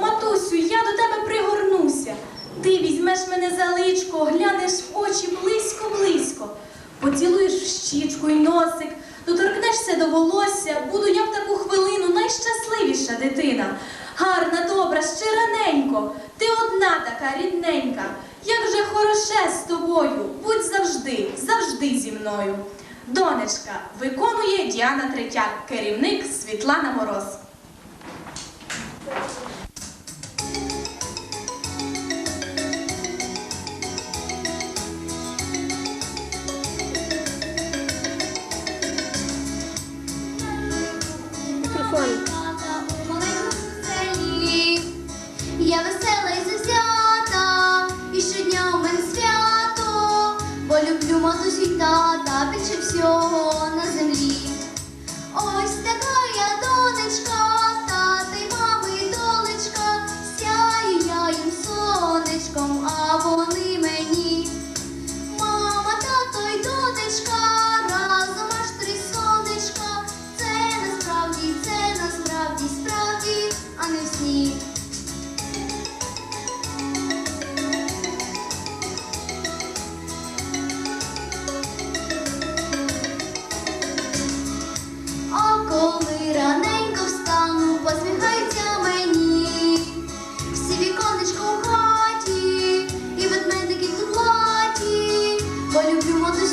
матусю, я до тебе пригорнуся. Ти візьмеш мене за личко, глянеш в очі близько-близько, поцілуєш в щічку й носик, доторкнешся до волосся, буду я в таку хвилину найщасливіша дитина. Гарна, добра, щираненько, ти одна така рідненька. Як же хороше з тобою, будь завжди, завжди зі мною. Донечка виконує Діана Третяк, керівник Світлана Мороз. свій тата більше всього на землі. Ось така я. Manipulative